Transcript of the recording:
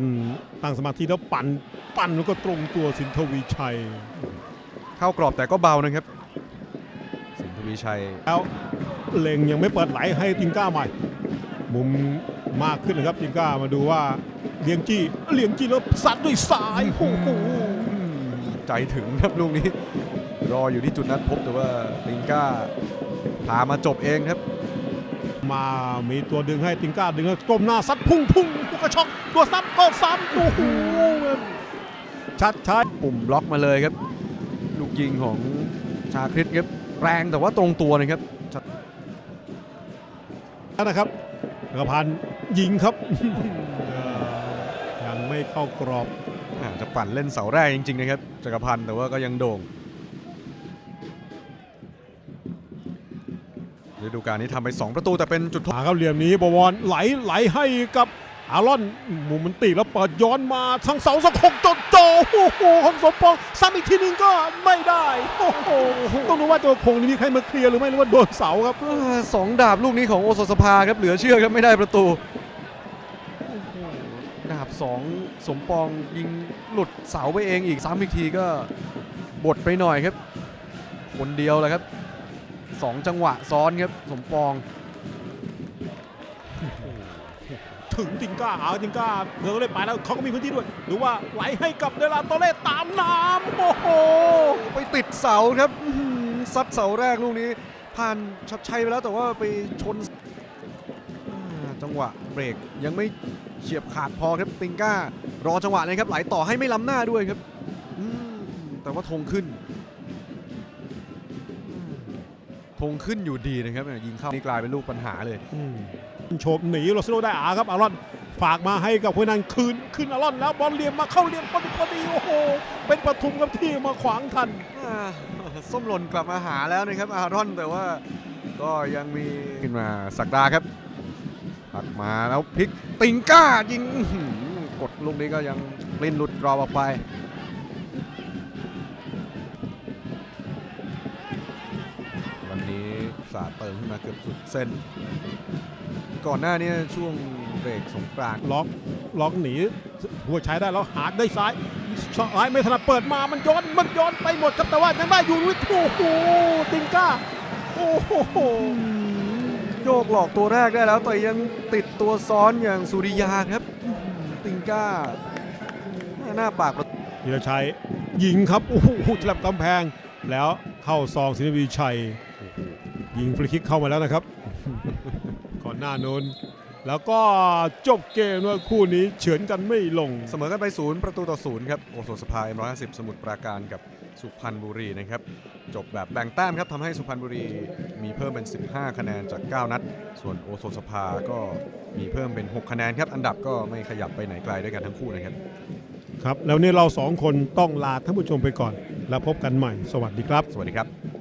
อืมตั้งสมาธิแล้วปั่นปั่นแล้วก็ตรงตัวสินทวีชัย เข้ากรอบแต่ก็เบานะครับ สินทวีชัยแล้วเล็งยังไม่เปิดไหลให้ติงก้าใหม่ มุมมากขึ้นนะครับติงก้ามาดูว่าเลียงจี้เลียงจี้แล้วซัดด้วยซ้ายโอ้โหอืมใจถึงครับลูกนี้ รออยู่ที่จุดนัดพบแต่ว่าติงก้าพามาจบเองครับ มามีตัวดึงให้ติงก้าดึงแล้วก้มหน้าซัดพุ่งพุ่งพุ่งกระชอกตัวซ้ำก็ซ้ำโอ้โหชัดชัดปุ่มบล็อกมาเลยครับ ลูกยิงของชาคริตครับแรงแต่ว่าตรงตัวนะครับนะครับจักรพันธ์ยิงครับเอ่อยังไม่เข้ากรอบอ่าจะปั่นเล่นเสาแรกจริง ๆ นะครับจักรพันธ์แต่ว่าก็ยังโด่ง ฤดูกาลนี้ทำไป 2 ประตูแต่เป็นจุดโทษหาเข้าเหลี่ยมนี้บวรไหลไหลให้กับอารอนมุมมันตีแล้วเปิดย้อนมาทางเสาสะกจดโจโอ้โหของสมปองซ้ำอีกทีหนึงก็ไม่ได้โอ้โหต้องดูว่าตัวคงนี่มีใครมาเคลียร์หรือไม่หรือว่าโดนเสาครับอ่าสองดาบลูกนี้ของโอสถสภาครับเหลือเชื่อครับไม่ได้ประตูโอ้โหดาบสองสมปองยิงหลุดเสาไปเองอีกซ้ำอีกทีก็บดไปหน่อยครับ คนเดียวแหละครับ สองจังหวะซ้อนครับสมปองถึงติงก้าเอาติงก้าเธอก็เลยไปแล้วเขาก็มีพื้นที่ด้วย หรือว่าไหลให้กับเดลาโตเล่ตามน้ำโอ้โหไปติดเสาครับอื้อหือซัดเสาแรกลูกนี้ ผ่านชัดชัยไปแล้วแต่ว่าไปชนอ่าจังหวะเบรกยังไม่เฉียบขาดพอครับติงก้ารอจังหวะเลยครับไหลต่อให้ไม่ล้ำหน้าด้วยครับอืมแต่ว่าธงขึ้นอืม ธงขึ้นอยู่ดีนะครับยิงเข้านี่กลายเป็นลูกปัญหาเลยอืมโฉบหนีโรซิโลได้อาครับอารอนฝากมาให้กับคนนั้นคืนขึ้นอารอนแล้วบอลเหลี่ยมมาเข้าเหลี่ยมพอดีพอดีโอ้โหเป็นปทุมกับที่มาขวางทันอ่าส้มหล่นกลับมาหาแล้วนะครับอารอนแต่ว่าก็ยังมีขึ้นมาสักดาครับปักมาแล้วพลิกติงก้ายิงอื้อหือกดลูกนี้ก็ยังปลิ้นหลุดกรอบออกไป วันนี้ สาดเติมขึ้นมาเกือบสุดเส้น ก่อนหน้านี้ช่วงเบรกสงกรานต์ล็อกล็อกหนีหัวใช้ได้แล้วหาได้ซ้ายซ้ายไม่ถนัดเปิดมามันย้อนมันย้อนไปหมดครับแต่ว่ายังได้อยู่ลุยโอ้โหติงก้าโอ้โหโยกหลอกตัวแรกได้แล้วแต่ยังติดตัวซ้อนอย่างสุริยาครับอื้อหือติงก้า หน้าปากประตูธีรชัยยิงครับโอ้โหฉลับกำแพงแล้วเข้าซองสินวีชัย ยิงฟรีคิกเข้ามาแล้วนะครับ ก่อนหน้าโน้น แล้วก็จบเกมด้วยคู่นี้เฉือนกันไม่ลง เสมอกันไปศูนย์ประตูต่อศูนย์ครับ โอโซสภาเอ็มร้อยห้าสิบสมุทรปราการกับสุพรรณบุรีนะครับ จบแบบแบ่งแต้มครับทำให้สุพรรณบุรีมีเพิ่มเป็น 15 คะแนนจาก 9 นัด ส่วนโอโซสภาก็มีเพิ่มเป็น 6 คะแนนครับ อันดับก็ไม่ขยับไปไหนไกลด้วยกันทั้งคู่นะครับ ครับ แล้วนี่เราสองคนต้องลาท่านผู้ชมไปก่อน แล้วพบกันใหม่ สวัสดีครับ สวัสดีครับ